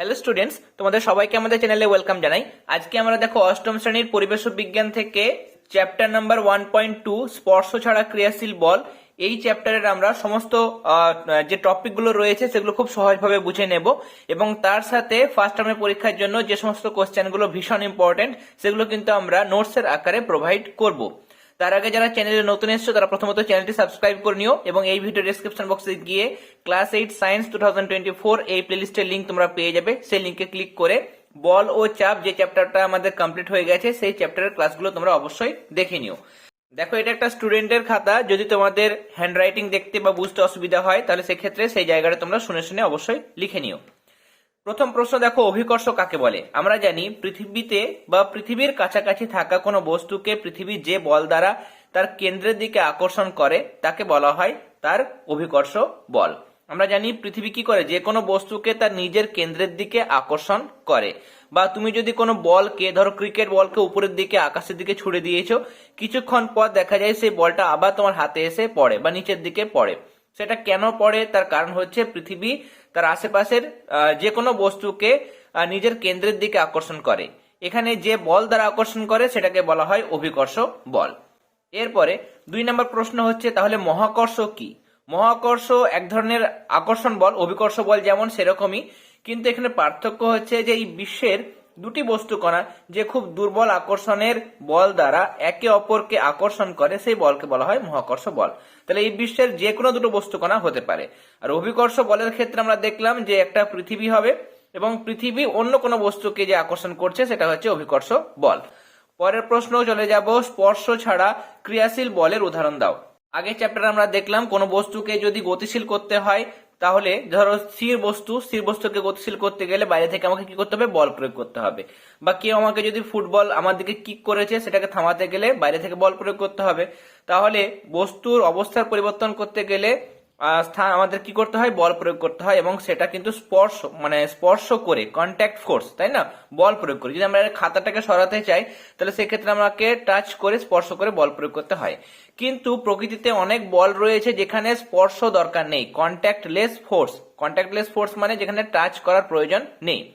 Hello students তোমাদের সবাইকে আমাদের চ্যানেলে ওয়েলকাম জানাই। আজকে আমরা দেখো অষ্টম শ্রেণির পরিবেশ বিজ্ঞান থেকে chapter number one point two স্পর্শ ছাড়া ক্রিয়াশীল বল। এই চ্যাপ্টারের আমরা সমস্ত যে টপিকগুলো রয়েছে সেগুলো খুব সহজভাবে বুঝে নেব। এবং তার সাথে ফার্স্ট টার্মের পরীক্ষার জন্য যে সমস্ত কোশ্চেনগুলো ভীষণ ইম্পর্টেন্ট সেগুলো কিন্তু আমরা নোটসের আকারে প্রোভাইড করব। তার আগে যারা চ্যানেলে নতুন এসছো, তারা প্রথমত চ্যানেলটি সাবস্ক্রাইব করে নিও এবং এই ভিডিও ডেসক্রিপশন বক্সে গিয়ে ক্লাস এইট সায়েন্স টু এই প্লেলিস্টের লিঙ্ক তোমরা পেয়ে যাবে। সেই লিঙ্কে ক্লিক করে বল ও চাপ যে চ্যাপ্টারটা আমাদের কমপ্লিট হয়ে গেছে, সেই চ্যাপ্টারের ক্লাসগুলো তোমরা অবশ্যই দেখে নিও। দেখো, এটা একটা স্টুডেন্টের খাতা। যদি তোমাদের হ্যান্ডরাইটিং দেখতে বা বুঝতে অসুবিধা হয়, তাহলে সেক্ষেত্রে সেই জায়গাটা তোমরা শুনে শুনে অবশ্যই লিখে নিও। প্রথম প্রশ্ন দেখো, অভিকর্ষ কাকে বলে? আমরা জানি পৃথিবীতে বা পৃথিবীর কাছাকাছি থাকা কোনো বস্তুকে পৃথিবী যে বল দ্বারা তার কেন্দ্রের দিকে আকর্ষণ করে, তাকে বলা হয় তার অভিকর্ষ বল। আমরা জানি পৃথিবী কি করে? যে কোনো বস্তুকে তার নিজের কেন্দ্রের দিকে আকর্ষণ করে। বা তুমি যদি কোনো বলকে, ধরো ক্রিকেট বলকে উপরের দিকে, আকাশের দিকে ছুড়ে দিয়েছ, কিছুক্ষণ পর দেখা যায় সেই বলটা আবার তোমার হাতে এসে পড়ে বা নিচের দিকে পড়ে। সেটা কেন পড়ে? তার কারণ হচ্ছে পৃথিবী তার আশেপাশের যে কোনো বস্তুকে নিজের কেন্দ্রের দিকে আকর্ষণ করে। এখানে যে বল দ্বারা আকর্ষণ করে সেটাকে বলা হয় অভিকর্ষ বল। এরপরে দুই নম্বর প্রশ্ন হচ্ছে, তাহলে মহাকর্ষ কি? মহাকর্ষ এক ধরনের আকর্ষণ বল, অভিকর্ষ বল যেমন সেরকমই, কিন্তু এখানে পার্থক্য হচ্ছে যে এই বিশ্বের দুটি বস্তু কণা যে খুব দুর্বল আকর্ষণের বল দ্বারা একে অপরকে আকর্ষণ করে, সেই বলকে বলা হয় মহাকর্ষ বল। তাহলে এই বিশ্বের যে কোনো দুটো বস্তু কণা হতে পারে। আর অভিকর্ষ বলের ক্ষেত্রে আমরা দেখলাম যে একটা পৃথিবী হবে এবং পৃথিবী অন্য কোনো বস্তুকে যে আকর্ষণ করছে সেটা হচ্ছে অভিকর্ষ বল। পরের প্রশ্ন চলে যাব, স্পর্শ ছাড়া ক্রিয়াশীল বলের উদাহরণ দাও। আগের চ্যাপ্টারে আমরা দেখলাম কোনো বস্তুকে যদি গতিশীল করতে হয় তাহলে ধরো স্থির বস্তু, স্থির বস্তুকে গতিশীল করতে গেলে বাইরে থেকে আমাকে কি করতে হবে? বল প্রয়োগ করতে হবে। বা কেউ আমাকে যদি ফুটবল আমার দিকে কিক করেছে, সেটাকে থামাতে গেলে বাইরে থেকে বল প্রয়োগ করতে হবে। তাহলে বস্তুর অবস্থার পরিবর্তন করতে গেলে স্থান আমাদের কি করতে হয়? বল প্রয়োগ করতে হয় এবং সেটা কিন্তু স্পর্শ মানে স্পর্শ করে কন্ট্যাক্ট ফোর্স তাই না? বল প্রয়োগ করে। যদি আমরা খাতাটাকে সরাতে চাই, তাহলে সেক্ষেত্রে আমাকে টাচ করে, স্পর্শ করে বল প্রয়োগ করতে হয়। কিন্তু প্রকৃতিতে অনেক বল রয়েছে যেখানে স্পর্শ দরকার নেই contactless force contactless force মানে যেখানে টাচ করার প্রয়োজন নেই।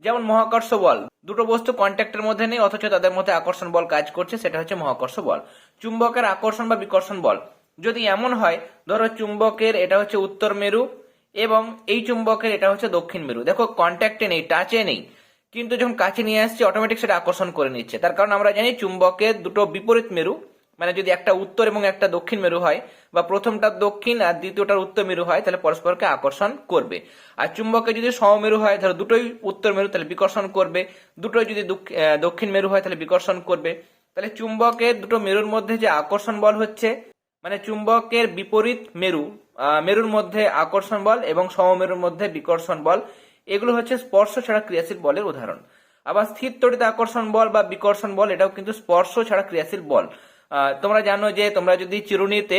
যেমন মহাকর্ষ বল, দুটো বস্তু কন্ট্যাক্টের মধ্যে নেই, অথচ তাদের মধ্যে আকর্ষণ বল কাজ করছে, সেটা হচ্ছে মহাকর্ষ বল। চুম্বকের আকর্ষণ বা বিকর্ষণ বল। যদি এমন হয়, ধরো চুম্বকের এটা হচ্ছে উত্তর মেরু এবং এই চুম্বকের এটা হচ্ছে দক্ষিণ মেরু। দেখো কন্ট্যাক্টে নেই টাচে নেই। কিন্তু যখন কাছে নিয়ে আসছে অটোমেটিক সেটা আকর্ষণ করে নিচ্ছে। তার কারণ আমরা জানি চুম্বকের দুটো বিপরীত মেরু মানে যদি একটা উত্তর এবং একটা দক্ষিণ মেরু হয়, বা প্রথমটা দক্ষিণ আর দ্বিতীয়টার উত্তর মেরু হয়, তাহলে পরস্পরকে আকর্ষণ করবে। আর চুম্বকে যদি সমমেরু হয়, ধরো দুটোই উত্তর মেরু, তাহলে বিকর্ষণ করবে। দুটোই যদি দক্ষ- দক্ষিণ মেরু হয়, তাহলে বিকর্ষণ করবে। তাহলে চুম্বকের দুটো মেরুর মধ্যে যে আকর্ষণ বল হচ্ছে মানে চুম্বকের বিপরীত মেরু মেরুর মধ্যে আকর্ষণ বল এবং সমমেরুর মধ্যে বিকর্ষণ বল। এগুলো হচ্ছে স্পর্শ ছাড়া ক্রিয়াশীল বলের উদাহরণ। আবার স্থির তড়িৎ আকর্ষণ বল বা বিকর্ষণ বল, এটাও কিন্তু স্পর্শ ছাড়া ক্রিয়াশীল বল। তোমরা জানো যে তোমরা যদি চিরুনিতে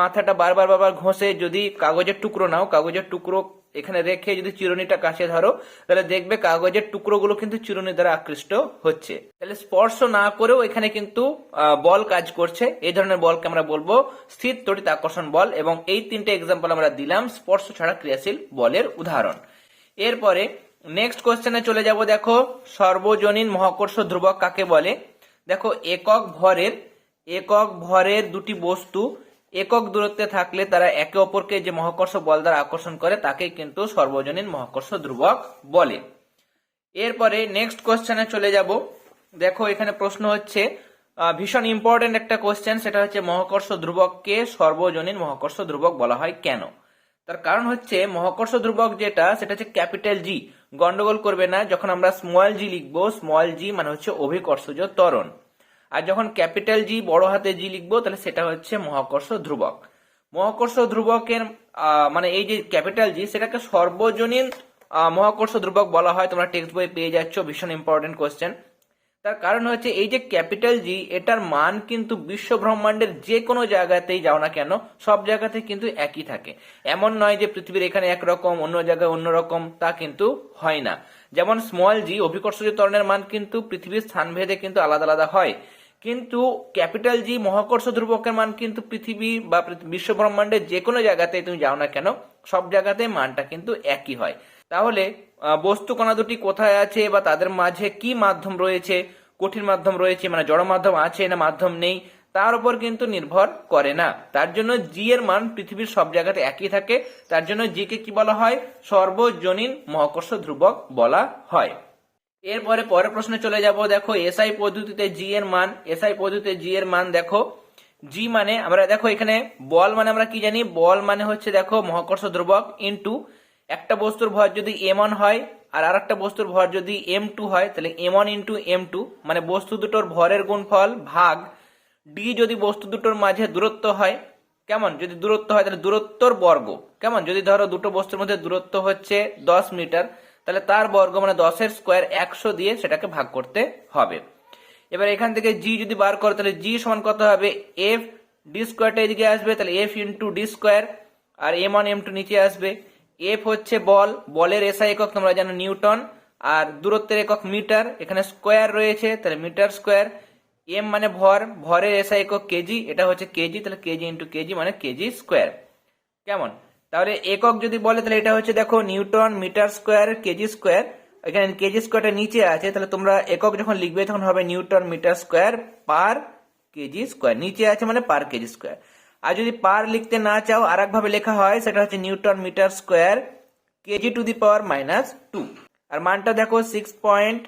মাথাটা বারবার বারবার ঘষে যদি কাগজের টুকরো নাও, কাগজের টুকরো এখানে রেখে যদি চিরুনিটা কাছে ধরো, তাহলে দেখবে কাগজের টুকরোগুলো কিন্তু চিরুনি দ্বারা আকৃষ্ট হচ্ছে। তাহলে স্পর্শ না করেও এখানে কিন্তু বল কাজ করছে। এই ধরনের বলকে আমরা বলব স্থির তড়িৎ আকর্ষণ বল এবং এই তিনটে এক্সাম্পল আমরা দিলাম স্পর্শ ছাড়া ক্রিয়াশীল বলের উদাহরণ। এরপরে নেক্সট কোশ্চেনে চলে যাব দেখো, সর্বজনীন মহাকর্ষ ধ্রুবক কাকে বলে? দেখো, একক ভরের একক ভরের দুটি বস্তু একক দূরত্বে থাকলে তারা একে অপরকে যে মহাকর্ষ বল দ্বারা আকর্ষণ করে, তাকেই কিন্তু সর্বজনীন মহাকর্ষ ধ্রুবক বলে। এরপরে নেক্সট কোশ্চেনে চলে যাব। দেখো, এখানে প্রশ্ন হচ্ছে ভীষণ ইম্পর্টেন্ট একটা কোশ্চেন সেটা হচ্ছে মহাকর্ষ ধ্রুবককে সর্বজনীন মহাকর্ষ ধ্রুবক বলা হয় কেন? তার কারণ হচ্ছে, মহাকর্ষ ধ্রুবক যেটা, সেটা হচ্ছে ক্যাপিটাল জি গন্ডগোল করবে না, যখন আমরা স্মল জি লিখব স্মল জি মানে হচ্ছে অভিকর্ষজ ত্বরণ। আর যখন ক্যাপিটাল জি বড় হাতে জি লিখব, তাহলে সেটা হচ্ছে মহাকর্ষ ধ্রুবক। মহাকর্ষ ধ্রুবকের মানে এই যে ক্যাপিটাল জি সেটাকে সর্বজনীন মহাকর্ষ ধ্রুবক বলা হয়। তোমরা টেক্সট বই পেয়ে যাচ্ছ, ভীষণ ইম্পর্টেন্ট কোশ্চেন তার কারণ হচ্ছে এই যে ক্যাপিটাল জি এটার মান কিন্তু বিশ্ব ব্রহ্মাণ্ডের যে কোনো জায়গাতেই যাও না কেন, সব জায়গাতে কিন্তু একই থাকে। এমন নয় যে পৃথিবীর এখানে একরকম, অন্য জায়গায় অন্যরকম, তা কিন্তু হয় না। যেমন স্মল জি অভিকর্ষজ ত্বরণের মান কিন্তু পৃথিবীর স্থানভেদে কিন্তু আলাদা আলাদা হয়। কিন্তু ক্যাপিটাল জি মহাকর্ষ ধ্রুবকের মান কিন্তু পৃথিবী বা বিশ্ব ব্রহ্মাণ্ডের যে কোনো জায়গাতে তুমি যাও না কেন, সব জায়গাতে মানটা কিন্তু একই হয়। তাহলে বস্তু কণা দুটি কোথায় আছে বা তাদের মাঝে কি মাধ্যম রয়েছে, কঠিন মাধ্যম রয়েছে মানে জড় মাধ্যম আছে না মাধ্যম নেই, তার উপর কিন্তু নির্ভর করে না। তার জন্য জি এর মান পৃথিবীর সব জায়গাতে একই থাকে, তার জন্য জি কে কি বলা হয়? সর্বজনীন মহাকর্ষ ধ্রুবক বলা হয়। এরপরে পরের প্রশ্নে চলে যাব, দেখো এসআই পদ্ধতিতে জি এর মান এসআই পদ্ধতিতে জি এর মান, দেখো জি মানে আমরা, দেখো, এখানে বল মানে আমরা কি জানি? বল মানে হচ্ছে, দেখো, মহাকর্ষ ধ্রুবক ইনটু একটা বস্তুর ভর যদি এম ওয়ান হয় আর আরেকটা বস্তুর ভর যদি এম টু হয়, তাহলে M one into M two মানে বস্তু দুটোর ভরের গুণফল ভাগ ডি যদি বস্তু দুটোর মাঝে দূরত্ব হয়, কেমন? যদি দূরত্ব হয়, তাহলে দূরত্বর বর্গ। কেমন? যদি ধরো দুটো বস্তুর মধ্যে দূরত্ব হচ্ছে দশ মিটার তাহলে তার বর্গ মানে দশের স্কোয়ার একশো দিয়ে সেটাকে ভাগ করতে হবে। এবার এখান থেকে জি যদি বার করো, তাহলে জি সমান কত হবে? এফ ডি স্কোয়ারটা এদিকে আসবে, তাহলে এফ ইন্টু ডি স্কোয়ার, আর এম ওয়ান এম টু নিচে আসবে। এফ হচ্ছে বল, বলের এসআই একক, তোমরা জানো নিউটন, আর দূরত্বের একক মিটার, এখানে স্কোয়ার রয়েছে, তাহলে মিটার স্কোয়ার। এম মানে ভর, ভরের এসআই একক কেজি, এটা হচ্ছে কেজি, তাহলে কেজি ইন্টু কেজি মানে কেজি স্কোয়ার। কেমন? তাহলে একক যদি বলে, তাহলে এটা হচ্ছে দেখো newton metre square KG square. এখানে কেজি স্কোয়ারটা নিচে আছে, তাহলে তোমরা একক যখন লিখবে তখন হবে newton metre square per KG square. নিচে আছে মানে পার কেজি স্কোয়ার। আর যদি পার লিখতে না চাও আর ভাবে লেখা হয়, সেটা হচ্ছে newton metre square KG to the power minus two. আর মানটা দেখো সিক্স পয়েন্ট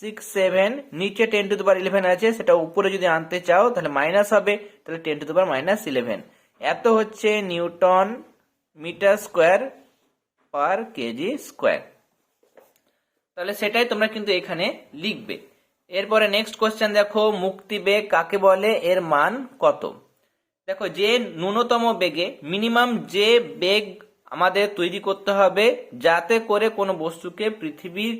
সিক্স সেভেন, নিচে ten to the power eleven আছে, সেটা উপরে যদি আনতে চাও, তাহলে মাইনাস হবে, তাহলে ten to the power minus eleven. এত হচ্ছে newton metre square per KG square. তাহলে সেটাই তোমরা কিন্তু এখানে লিখবে। এরপরে নেক্সট কোশ্চেন দেখো, মুক্তি বেগ কাকে বলে? এর মান কত? দেখো, যে ন্যূনতম বেগে মিনিমাম যে বেগ আমাদের তৈরি করতে হবে, যাতে করে কোনো বস্তুকে পৃথিবীর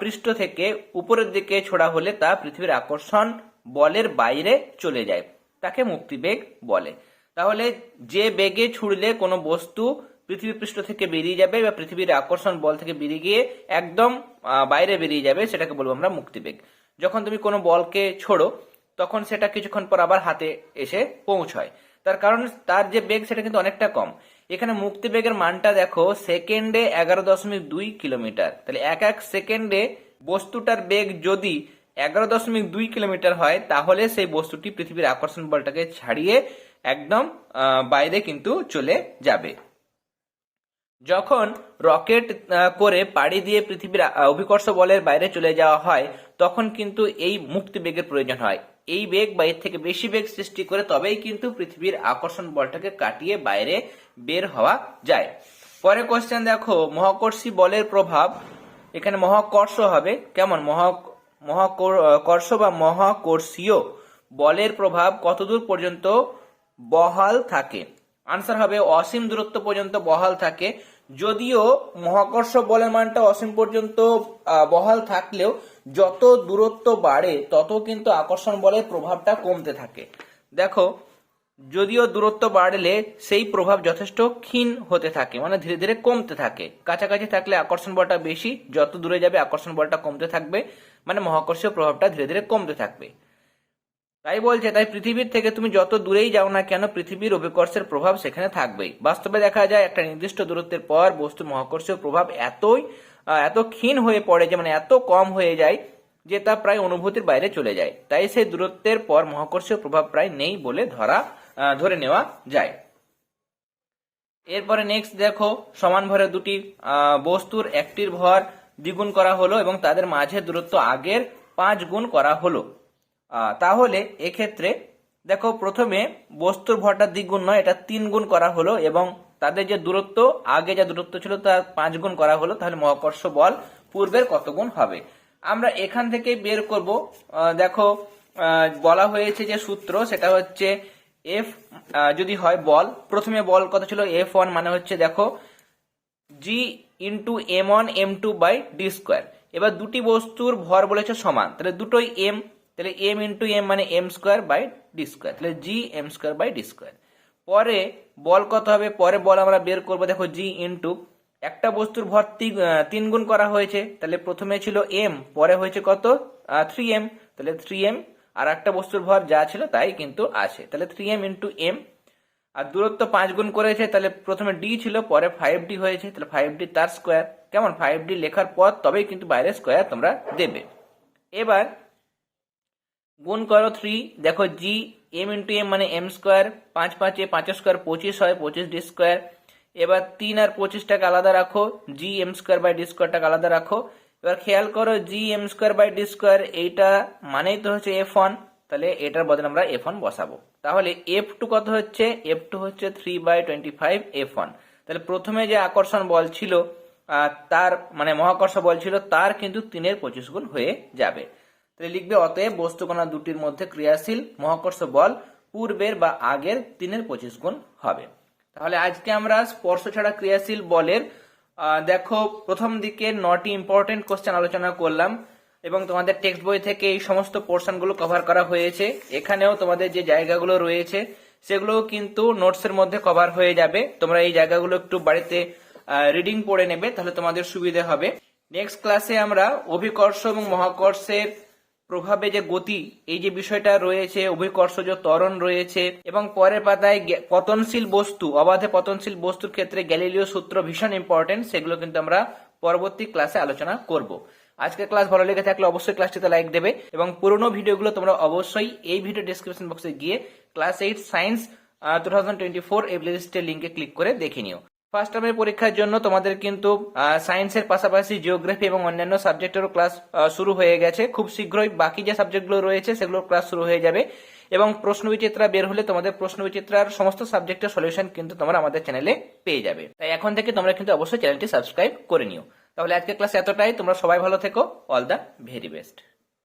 পৃষ্ঠ থেকে উপরের দিকে ছোড়া হলে তা পৃথিবীর আকর্ষণ বলের বাইরে চলে যায়। তাকে মুক্তিবেগ বলে। তাহলে যে বেগে ছুড়লে কোনো বস্তু পৃথিবী পৃষ্ঠ থেকে বেরিয়ে যাবে বা পৃথিবীর আকর্ষণ বল থেকে বেরিয়ে গিয়ে একদম বাইরে বেরিয়ে যাবে, সেটাকে বলব আমরা মুক্তিবেগ। যখন তুমি কোনো বলকে ছোড়ো, তখন সেটা কিছুক্ষণ পর আবার হাতে এসে পৌঁছয়। তার কারণ, তার যে বেগ সেটা কিন্তু অনেকটা কম। এখানে মুক্তি বেগের মানটা দেখো, সেকেন্ডে এগারো দশমিক দুই কিলোমিটার। তাহলে এক এক সেকেন্ডে বস্তুটার বেগ যদি এগারো দশমিক দুই কিলোমিটার হয়, তাহলে সেই বস্তুটি পৃথিবীর আকর্ষণ বলটাকে ছাড়িয়ে একদম বাইরে কিন্তু চলে যাবে। যখন রকেট করে পাড়ি দিয়ে পৃথিবীর অভিকর্ষ বলের বাইরে চলে যাওয়া হয়, তখন কিন্তু এই মুক্তি বেগের প্রয়োজন হয়। এই বেগ বা এর থেকে বেশি বেগ সৃষ্টি করে তবেই কিন্তু পৃথিবীর আকর্ষণ বলটাকে কাটিয়ে বাইরে বের হওয়া যায়। পরে কোশ্চেন দেখো, মহাকর্ষী বলের প্রভাব, এখানে মহাকর্ষ হবে, কেমন? মহা মহাকর্ষ বা মহাকর্ষীয় বলের প্রভাব কতদূর পর্যন্ত বহাল থাকে। আনসার হবে অসীম দূরত্ব পর্যন্ত বহাল থাকে। যদিও মহাকর্ষ বলের মানটা অসীম পর্যন্ত বহাল থাকলেও যত দূরত্ব বাড়ে, তত কিন্তু আকর্ষণ বলের প্রভাবটা কমতে থাকে। দেখো, যদিও দূরত্ব বাড়লে সেই প্রভাব যথেষ্ট ক্ষীণ হতে থাকে মানে ধীরে ধীরে কমতে থাকে। কাছাকাছি থাকলে আকর্ষণ বলটা বেশি, যত দূরে যাবে আকর্ষণ বলটা কমতে থাকবে মানে মহাকর্ষীয় প্রভাবটা ধীরে ধীরে কমতে থাকবে। তাই বলছে, তাই পৃথিবীর থেকে তুমি যত দূরেই যাও না কেন, পৃথিবীর অভিকর্ষের প্রভাব সেখানে থাকবেই। বাস্তবে দেখা যায়, একটা নির্দিষ্ট দূরত্বের পর বস্তুর মহাকর্ষীয় প্রভাব এতই এত ক্ষীণ হয়ে পড়ে যে মানে এত কম হয়ে যায় যে তা প্রায় অনুভূতির বাইরে চলে যায়। তাই সেই দূরত্বের পর মহাকর্ষীয় প্রভাব প্রায় নেই বলে ধরা ধরে নেওয়া যায়। এরপরে নেক্সট দেখো, সমান ভরে দুটি বস্তুর একটির ভর দ্বিগুণ করা হলো এবং তাদের মাঝে দূরত্ব আগের পাঁচ গুণ করা হলো। তাহলে এক্ষেত্রে দেখো প্রথমে বস্তুর ভরটা দ্বিগুণ নয়, এটা তিন গুণ করা হলো এবং তাদের যে দূরত্ব, আগে যে দূরত্ব ছিল তার পাঁচ গুণ করা হলো, তাহলে মহাকর্ষ বল পূর্বের কত গুণ হবে? আমরা এখান থেকে বের করব দেখো বলা হয়েছে যে সূত্র, সেটা হচ্ছে এফ যদি হয় বল, প্রথমে বল কত ছিল? এফ ওয়ান মানে হচ্ছে দেখো, G into M one, M two by D square. এবার দুটি বস্তুর ভর বলেছে সমান, তাহলে দুটোই এম তাহলে এম ইন্টু এম মানে M square by D square তাহলে G M square by D square পরে বল কত হবে? পরে বল আমরা বের করব, দেখো জি ইন্টু একটা বস্তুর ভর তিন গুণ করা হয়েছে, তাহলে প্রথমে ছিল এম পরে হয়েছে কত? থ্রি এম তাহলে থ্রি এম আর একটা বস্তুর ভর যা ছিল তাই কিন্তু আছে, তাহলে থ্রি এম ইন্টু এম আর দূরত্ব পাঁচ গুণ করেছে, তাহলে প্রথমে ডি ছিল, পরে ফাইভ ডি হয়েছে, তাহলে ফাইভ ডি তার স্কোয়ার কেমন? ফাইভ ডি লেখার পর তবেই কিন্তু বাইরে স্কোয়ার তোমরা দেবে। এবার গুণ করো থ্রি দেখো জি এম ইন্টু এম মানে এম স্কোয়ার পাঁচ পাঁচে পাঁচের স্কোয়ার পঁচিশ হয়, পঁচিশ ডি স্কোয়ার এবার তিন আর পঁচিশটাকে আলাদা রাখো G M square by D স্কোয়ারটাকে আলাদা রাখো। এবার খেয়াল করো G M square by D square এইটা মানেই তো হচ্ছে এফ ওয়ান তাহলে এটার বদলে আমরা এফ ওয়ান বসাবো। তাহলে এফ টু কত হচ্ছে? এফ টু হচ্ছে three by twenty five F one তাহলে প্রথমে যে আকর্ষণ বল ছিল তার মানে মহাকর্ষ বল ছিল, তার কিন্তু তিনের পঁচিশ গুণ হয়ে যাবে। তাহলে লিখবে অতএব বস্তুকণা দুটির মধ্যে ক্রিয়াশীল মহাকর্ষ বল পূর্বের বা আগের তিনের পঁচিশ গুণ হবে। তাহলে আজকে আমরা স্পর্শ ছাড়া ক্রিয়াশীল বলের দেখো প্রথম দিকে নটি ইম্পর্টেন্ট কোশ্চেন আলোচনা করলাম এবং তোমাদের টেক্সট বই থেকে এই সমস্ত পোর্শনগুলো কভার করা হয়েছে। এখানেও তোমাদের যে জায়গাগুলো রয়েছে সেগুলোও কিন্তু নোটসের মধ্যে কভার হয়ে যাবে। তোমরা এই জায়গাগুলো একটু বাড়িতে রিডিং পড়ে নেবে, তাহলে তোমাদের সুবিধে হবে। নেক্সট ক্লাসে আমরা অভিকর্ষ এবং মহাকর্ষের প্রভাবে যে গতি, এই যে বিষয়টা রয়েছে অভিকর্ষজ ত্বরণ রয়েছে এবং পরের পাতায় পতনশীল বস্তু, অবাধে পতনশীল বস্তুর ক্ষেত্রে গ্যালিলিও সূত্র ভীষণ ইম্পর্টেন্ট সেগুলো কিন্তু আমরা পরবর্তী ক্লাসে আলোচনা করব। আজকের ক্লাস ভালো লেগে থাকলে অবশ্যই ক্লাসটিতে লাইক দেবে এবং পুরোনো ভিডিওগুলো তোমরা অবশ্যই এই ভিডিও ডিসক্রিপশন বক্সে গিয়ে class eight science two thousand twenty four এই লিস্টের লিঙ্কে ক্লিক করে দেখে নিও। ফার্স্ট টার্মের পরীক্ষার জন্য তোমাদের কিন্তু সায়েন্সের পাশাপাশি জিওগ্রাফি এবং অন্যান্য সাবজেক্টেরও ক্লাস শুরু হয়ে গেছে। খুব শীঘ্রই বাকি যে সাবজেক্টগুলো রয়েছে সেগুলোর ক্লাস শুরু হয়ে যাবে। এবং প্রশ্ন বিচিত্রা বের হলে তোমাদের প্রশ্ন বিচিত্রার সমস্ত সাবজেক্টের সলিউশন কিন্তু তোমরা আমাদের চ্যানেলে পেয়ে যাবে। তাই এখন থেকে তোমরা কিন্তু অবশ্যই চ্যানেলটি সাবস্ক্রাইব করে নিও। তাহলে আজকের ক্লাস এতটাই। তোমরা সবাই ভালো থেকো। All the very best